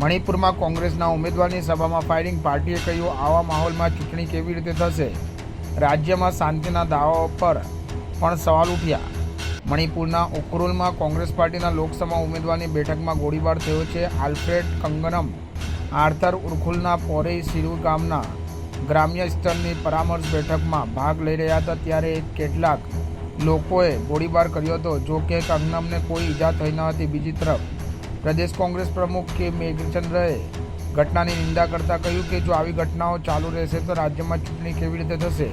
મણિપુરમાં કોંગ્રેસના ઉમેદવારની સભામાં ફાયરિંગ પાર્ટીએ કહ્યું, આવા માહોલમાં ચૂંટણી કેવી રીતે થશે? રાજ્યમાં શાંતિના દાવાઓ પર પણ સવાલ ઉઠ્યા. મણિપુરના ઉકરુલમાં કોંગ્રેસ પાર્ટીના લોકસભા ઉમેદવારની બેઠકમાં ગોળીબાર થયો છે. આલ્ફ્રેડ કંગનમ, આર્થર ઉર્ખુલના પોરેઈ સિરુ ગામના ગ્રામ્ય સ્તરની પરામર્શ બેઠકમાં ભાગ લઈ રહ્યા હતા, ત્યારે કેટલાક લોકોએ ગોળીબાર કર્યો હતો. જો કે કંગનમને કોઈ ઈજા થઈ ન હતી. બીજી તરફ પ્રદેશ કોંગ્રેસ પ્રમુખ કે મેઘચંદ્રએ ઘટનાની નિંદા કરતા કહ્યું કે જો આવી ઘટનાઓ ચાલુ રહેશે તો રાજ્યમાં ચૂંટણી કેવી રીતે થશે?